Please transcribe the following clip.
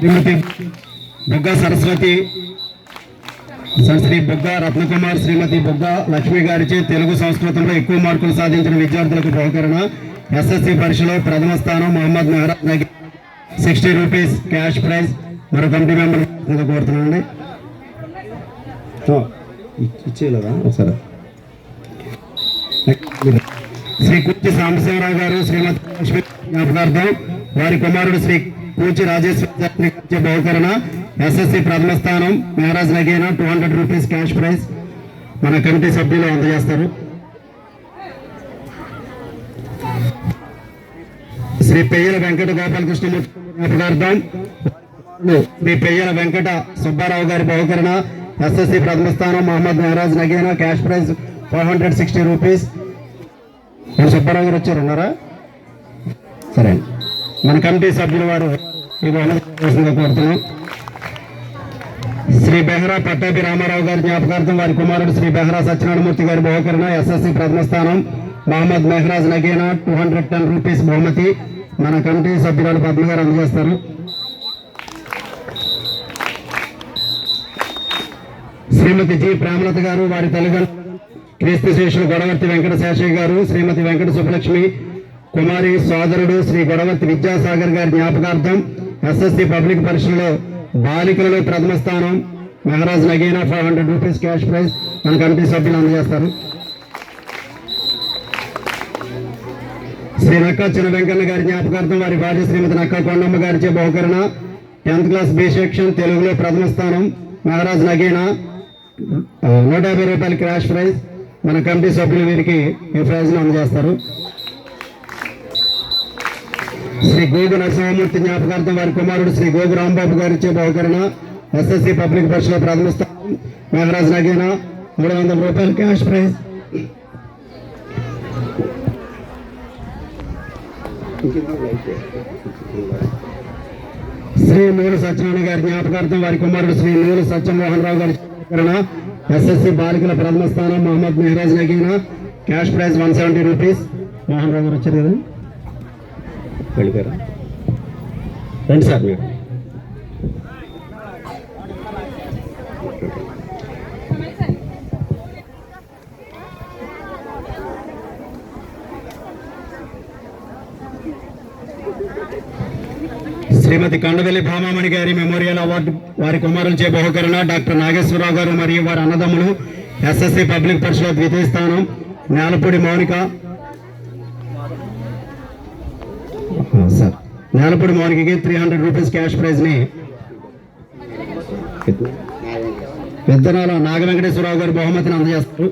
శ్రీమతి బుగ్గ సరస్వతి శ్రీ బుగ్గ రత్నకుమార్ శ్రీమతి బుగ్గ లక్ష్మి గారిచే తెలుగు సంస్కృతంలో ఎక్కువ మార్కులు సాధించిన విద్యార్థులకు బహుకరణ ఎస్ఎస్సి పరీక్షలో ప్రథమ స్థానం Mohammed Mehraj Nagi. Sixty rupees cash prize. మరో కమిటీ మెంబర్ కోరుతున్నానండి. ఇచ్చేయలేదా? శ్రీ కూచి సాంబశివరావు గారు శ్రీమతి లక్ష్మి జ్ఞాపకార్థం వారి కుమారుడు శ్రీ పూచి రాజేశ్వర బహుకరణ ఎస్ఎస్సి ప్రథమ స్థానం Maharaj Nagina two hundred rupees cash prize మన కమిటీ సభ్యులు అందజేస్తారు శ్రీ పెయ్యల వెంకట గోపాలకృష్ణమూర్తి జ్ఞాపకార్థం శ్రీ పెయ్యల వెంకట సుబ్బారావు గారి బహుకరణ ఎస్ఎస్సి ప్రథమ స్థానం Mohammed Maharaj Nagina cash prize five hundred sixty rupees Subbarao గారు వచ్చారు ఉన్నారా? సరే. అండి. మన కమిటీ సభ్యుల వారు ఇది కోరుతున్నాం శ్రీ బెహరా పట్టాభి రామారావు గారి జ్ఞాపకార్థం వారి కుమారుడు శ్రీ బెహరా సత్యనారాయణమూర్తి గారి బహుకరణ ఎస్ఎస్సి ప్రథమ స్థానం Mohammed Mehraj Nagina two hundred ten rupees బహుమతి మన కమిటీ సభ్యురాలు పద్మ గారు అందజేస్తారు. శ్రీమతి జి ప్రేమలత గారు వారి తల్లిదండ్రులు క్రీస్తు శేషులు గొడవర్తి వెంకట శేషయ్య గారు శ్రీమతి వెంకట సుబ్బలక్ష్మి కుమారి సోదరుడు శ్రీ గొడవర్తి విద్యాసాగర్ గారి జ్ఞాపకార్థం ఎస్ఎస్సి పబ్లిక్ పరీక్షలో బాలికలలో ప్రథమ స్థానం. Maharaj Nagina five hundred rupees cash prize మన కమిటీ సభ్యులు అందజేస్తారు. శ్రీ నక్క చిన్న వెంకన్న గారి జ్ఞాపకార్థం వారి భార్య శ్రీమతి నక్క కొండమ్మ గారిచే బహుకరణ. టెన్త్ క్లాస్ బి సెక్షన్ తెలుగులో ప్రథమ స్థానం. మహారాజ్ నగీనా నూట యాభై రూపాయల క్యాష్ ప్రైజ్ మన కమిటీ సభ్యులు వీరికి ఈ ప్రైజ్ను అందజేస్తారు. శ్రీ గోగు నరసింహమూర్తి జ్ఞాపకార్థం వారి కుమారుడు శ్రీ గోగు రాంబాబు గారి ఇచ్చే బహుకరణ ఎస్ఎస్సి పబ్లిక్ పరీక్షలో ప్రథమ స్థానం మేఘరాజ్ నగీనా? మూడు వందల రూపాయలు క్యాష్ ప్రైజ్. శ్రీ నూరు సత్యనారాయణ గారి జ్ఞాపకార్థం వారి కుమారుడు శ్రీ నూరు సత్యమోహన్ రావు గారి చిత్రీకరణ ఎస్ఎస్సి బాలికల ప్రథమ స్థానం Mohammed Mehraj Nagina? Cash prize one seventy rupees. Mohan Rao గారు వచ్చారు కదా. వెళ్ళిపోయారా? రండి సార్. మీరు శ్రీమతి కండవెల్లి భామామణి గారి మెమోరియల్ అవార్డు వారి కుమారులచే బహుకరణ డాక్టర్ నాగేశ్వరరావు గారు మరియు వారి అన్నదమ్ములు ఎస్ఎస్సి పబ్లిక్ పరిషత్ ద్వితీయ స్థానం నేలపూడి మౌనిక సార్ నేలపూడి మౌనికకి త్రీ హండ్రెడ్ రూపీస్ క్యాష్ ప్రైజ్ని పెద్దనాల నాగ వెంకటేశ్వరరావు గారు బహుమతిని అందజేస్తారు